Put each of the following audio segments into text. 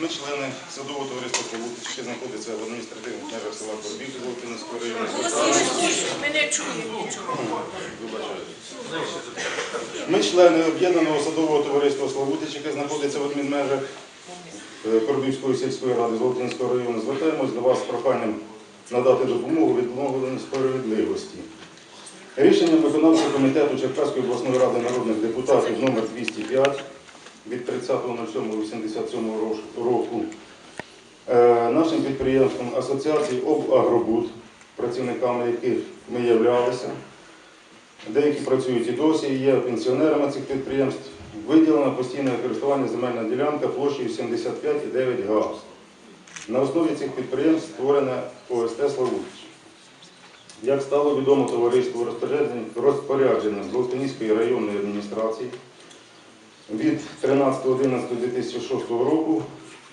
Ми члени садового товариства Славутич, яке знаходиться в адміністративних межах села Корбів Золотинського району. Ми не чуємо нічого. Ми члени об'єднаного садового товариства Славутич, яке знаходиться в адмінмежах е, Корбівської сільської ради Золотинського району. Звертаємось до вас з проханням надати допомогу відновленню справедливості. Рішенням виконавчого комітету Черкаської обласної ради народних депутатів номер 205 від 30.07.87 року е, нашим підприємством Асоціації «Обагробуд», працівниками яких ми являлися, деякі працюють і досі, є пенсіонерами цих підприємств, виділена постійне користування земельна ділянка площею 75,9 га. На основі цих підприємств створена ОСТ «Славутич». Як стало відомо товариству розпорядженням розпорядженням Золотоніської районної адміністрації від 13.11.2006 року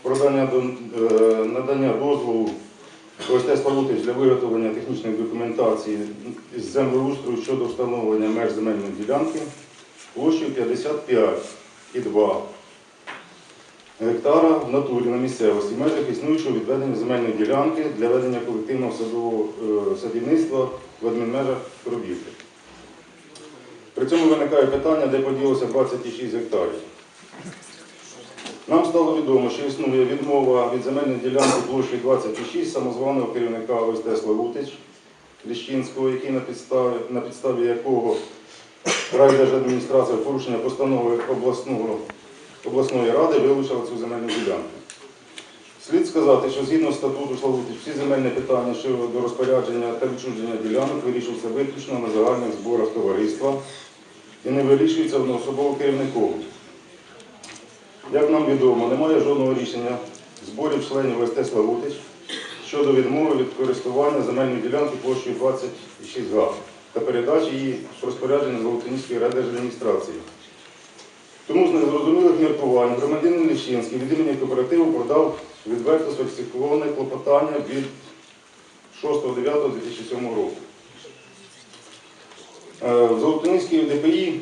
про надання, е, дозволу ОСТ «Славутич» для виготовлення технічної документації з землеустрою щодо встановлення меж земельної ділянки площею 55,2 гектара в натурі на місцевості в межах існуючого відведення земельної ділянки для ведення колективного садового е, садівництва в адмінмежах Коробівки. При цьому виникає питання, де поділося 26 гектарів. Нам стало відомо, що існує відмова від земельної ділянки площею 26 самозваного керівника ОСТ Славутич Ліщинського, який на підставі, на підставі якого райдержадміністрація порушення постанови обласного, обласної ради вилучила цю земельну ділянку. Слід сказати, що згідно статуту Славутич всі земельні питання щодо розпорядження та відчуження ділянок вирішуються виключно на загальних зборах товариства і не вирішуються одноособово керівником. Як нам відомо, немає жодного рішення зборів членів ОСТ Славутич щодо відмови від користування земельної ділянки площею 26 га та передачі її в розпорядження Золотоніської райдержадміністрації. Тому з незрозумілих міркувань громадянин Ліщинський від імені кооперативу продав відверто сфальсифіковане клопотання від 6.9.2007 року. Е, В Золотоніській ДПІ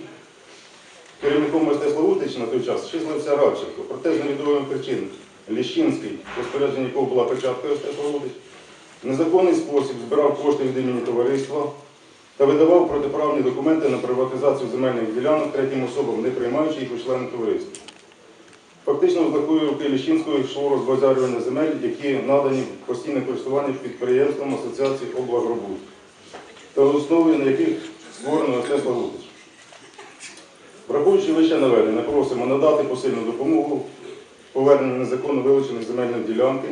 керівником ОСТ Славутич на той час числився Радченко. Проте з невідомих причин Ліщинський, розпорядження якого була печатка ОСТ Славутич, незаконний спосіб збирав кошти від імені товариства та видавав протиправні документи на приватизацію земельних ділянок третім особам, не приймаючи їх у члени товариства. Фактично, з такої руки Ліщинського йшло розбазарювання земель, які надані постійне користування підприємством Асоціації облагробуд, та основі на яких створено ОСТ Славутич. Враховуючи вище наведене, просимо надати посильну допомогу в поверненні незаконно вилучених земельної ділянки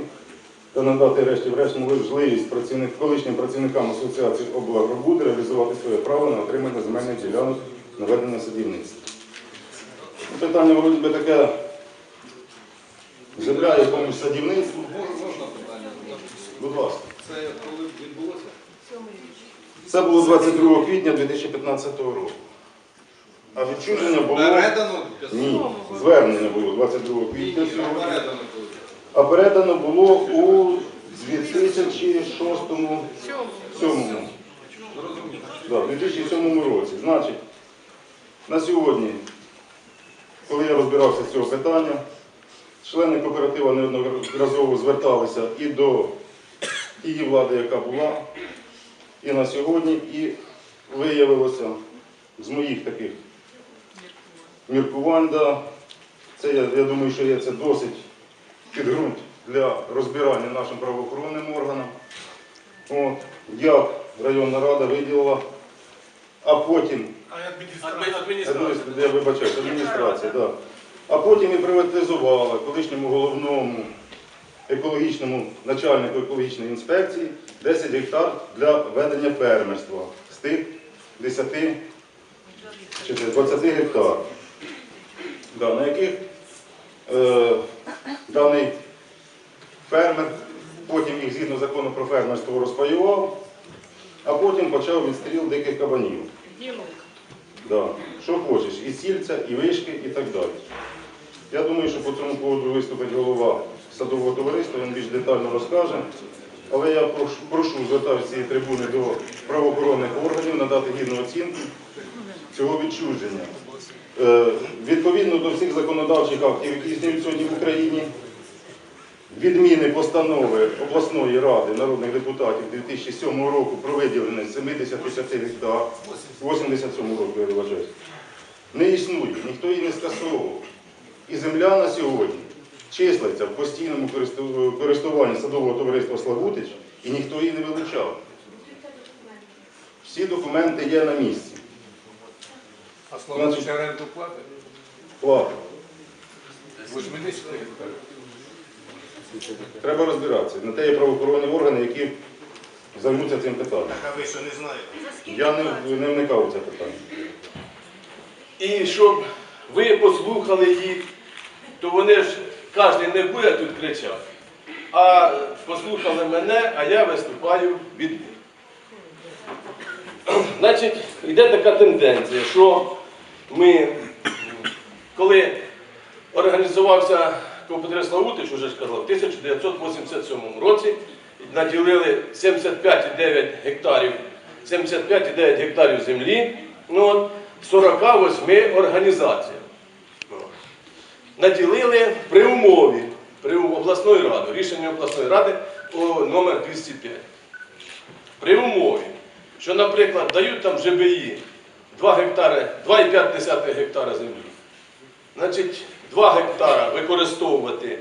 та надати решті-врешт можливість працівник, колишнім працівникам Асоціації облагробуд реалізувати своє право на отримання земельних ділянок на ведення садівництва. Питання вроді би таке земля якомусь садівництву. Можна питання? Будь ласка. Це? Це було 22 квітня 2015 року. А відчуження було. Передано? Ні, звернення було 22 квітня. Цього року. передано коли. А передано було у 2006 Сьому. сьомому. Да, в 2007 році. Значить, на сьогодні, коли я розбирався з цього питання, члени кооператива неодноразово зверталися і до тієї влади, яка була, і на сьогодні, і виявилося з моїх таких міркувань, да, це я, я думаю, що є це досить підґрунт для розбирання нашим правоохоронним органам. От, як районна рада виділила, а потім адміністрація, я вибачаюсь, адміністрація, да. а потім і приватизувала колишньому головному екологічному начальнику екологічної інспекції 10 гектар для ведення фермерства з тих 10 чи 20 гектар, да, на яких е, даний фермер, потім їх згідно закону про фермерство розпаював, а потім почав відстріл диких кабанів. Да. Що хочеш, і сільця, і вишки, і так далі. Я думаю, що по цьому поводу виступить голова садового товариства, він більш детально розкаже. Але я прошу, прошу звертаюся з цієї трибуни до правоохоронних органів надати гідну оцінку цього відчуження. Е, відповідно до всіх законодавчих актів, які існують сьогодні в Україні, відміни постанови обласної ради народних депутатів 2007 року про виділення 75 гектар, 87 року, я вважаю, не існує, ніхто її не скасовував. І земля на сьогодні числиться в постійному користуванні садового товариства Славутич, і ніхто її не вилучав. Всі документи є на місці. А Славутич оренду платить? Плата. 80 гектарів. Треба розбиратися. На те є правоохоронні органи, які займуться цим питанням. А ви що не знаєте? Я не, не вникав у це питання. І щоб ви послухали їх, то вони ж кожен не буде тут кричати, а послухали мене, а я виступаю від них. Значить, йде така тенденція, що ми, коли організувався кооператив Славутич, уже ж казав, в 1987 році наділили 75,9 гектарів, 75,9 гектарів землі ну, 48 організаціям. Наділили при умові при обласної ради, рішення обласної ради номер 205. При умові, що, наприклад, дають там ЖБІ 2 гектари, 2,5 гектара землі. Значить, 2 гектара використовувати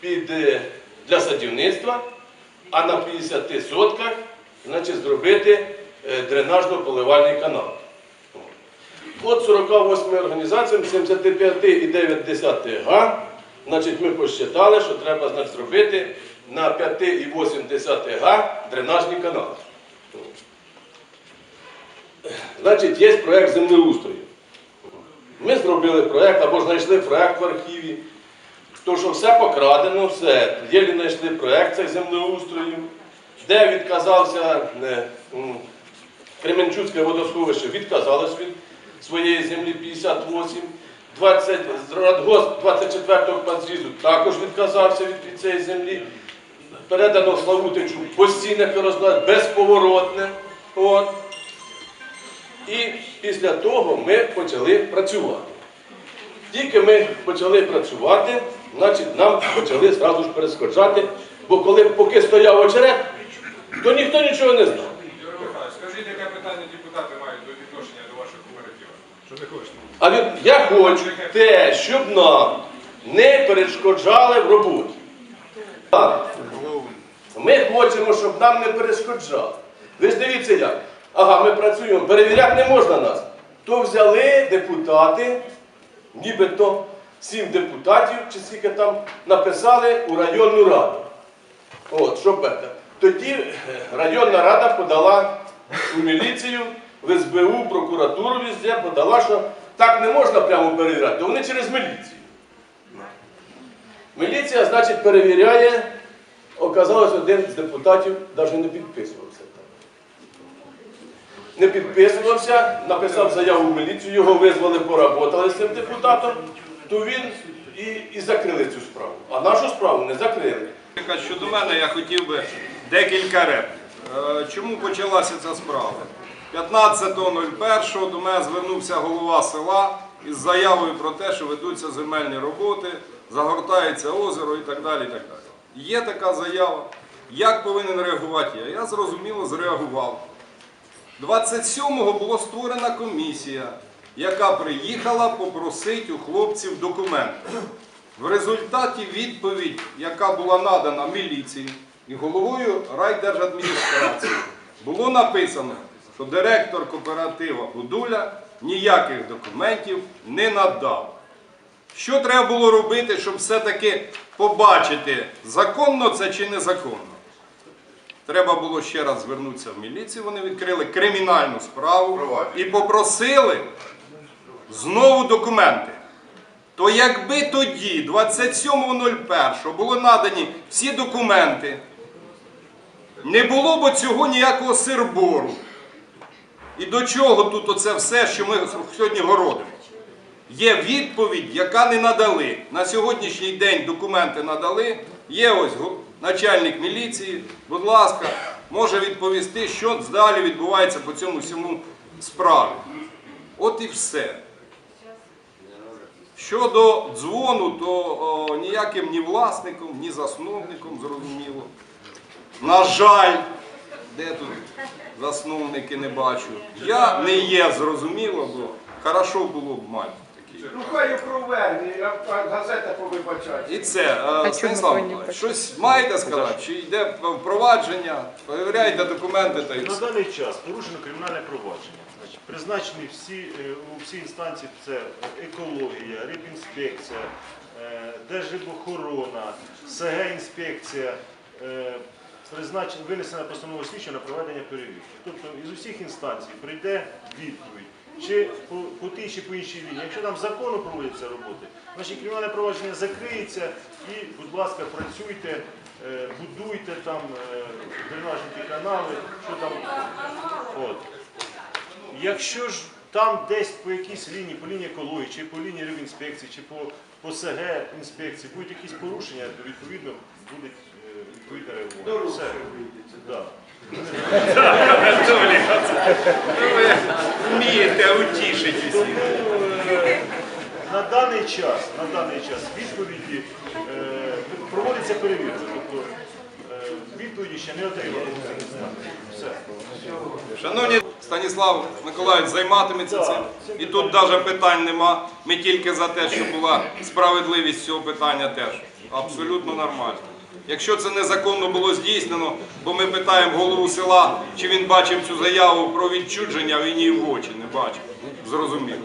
під, е, для садівництва, а на 50 сотках значить, зробити е, дренажно-поливальний канал. От 48 організаціям 75,9 га, значить, ми посчитали, що треба значить, зробити на 5,8 га дренажний канал. Значить, є проєкт землеустрою. Ми зробили проєкт або ж знайшли проєкт в архіві. То, що все покрадено, все. Єлі знайшли проєкт цей землеустрою, де відказався е, Кременчуцьке водосховище відказалось від своєї землі 58. 20, з Радгосп 24-го підзрізу також відказався від, цієї землі. Передано Славутичу постійне користування, безповоротне. От. І після того ми почали працювати. Тільки ми почали працювати, значить нам почали зразу ж перескочати, бо коли поки стояв очерет, то ніхто нічого не знав. Юрій Михайлович, скажіть, яке питання депутати мають до відношення до ваших кооперативів? Що не хочете? А він, я хочу те, щоб нам не перешкоджали в роботі. Ми хочемо, щоб нам не перешкоджали. Ви ж дивіться як. Ага, ми працюємо, перевіряти не можна нас. То взяли депутати, нібито сім депутатів, чи скільки там написали у районну раду. От, що бета. Тоді е, районна рада подала у міліцію, в СБУ, прокуратуру везде, подала, що так не можна прямо перевіряти, вони через міліцію. Міліція, значить, перевіряє, оказалось, один з депутатів навіть не підписувався. Не підписувався, написав заяву в міліцію, його визвали, поработали з цим депутатом, то він і, і закрили цю справу. А нашу справу не закрили. Щодо мене я хотів би декілька реплік. Е, Чому почалася ця справа? 15.01 до мене звернувся голова села із заявою про те, що ведуться земельні роботи, загортається озеро і так далі. І так далі. Є така заява. Як повинен реагувати я? Я зрозуміло зреагував. 27-го була створена комісія, яка приїхала попросити у хлопців документи. В результаті відповідь, яка була надана міліції і головою райдержадміністрації, було написано, що директор кооператива Будуля ніяких документів не надав. Що треба було робити, щоб все-таки побачити, законно це чи незаконно? Треба було ще раз звернутися в міліцію. Вони відкрили кримінальну справу і попросили знову документи. То якби тоді, 27.01, були надані всі документи, не було б цього ніякого сирбору. І до чого тут оце все, що ми сьогодні городимо? Є відповідь, яка не надали. На сьогоднішній день документи надали. Є ось начальник міліції, будь ласка, може відповісти, що далі відбувається по цьому всьому справі. От і все. Щодо дзвону, то о, ніяким ні власником, ні засновником, зрозуміло. На жаль, де тут засновники не бачу. Я не є зрозуміло, бо хорошо було б мати такі. Ну хай а газета повибачає. І це, е, Станіслав щось маєте сказати? Чи йде впровадження? Перевіряйте документи та На даний час порушено кримінальне провадження. Значить, призначені всі, е, у всі інстанції це екологія, рибінспекція, е, Держрибохорона, СГ-інспекція. е, Призначена, винесена постанова слідчого на проведення перевірки. Тобто із усіх інстанцій прийде відповідь, чи по, по тій чи по іншій лінії. Якщо там законно проводяться роботи, значить кримінальне провадження закриється і, будь ласка, працюйте, е, будуйте там е, дренажні канали, що там. От. Якщо ж там десь по якійсь лінії, по лінії екології, чи по лінії рибінспекції, чи по, по СГ інспекції будуть якісь порушення, то відповідно буде відповідне реагування. Все. Да. Вмієте утішити е, на даний час, на даний час відповіді е, проводиться перевірка. Тобто е, відповіді ще не отримали. Все. Шановні Станіслав Миколаївич займатиметься цим. І тут навіть питань нема. Ми тільки за те, щоб була справедливість цього питання теж. Абсолютно нормально. Якщо це незаконно було здійснено, бо ми питаємо голову села, чи він бачив цю заяву про відчудження, він її в очі не бачив. Зрозуміло.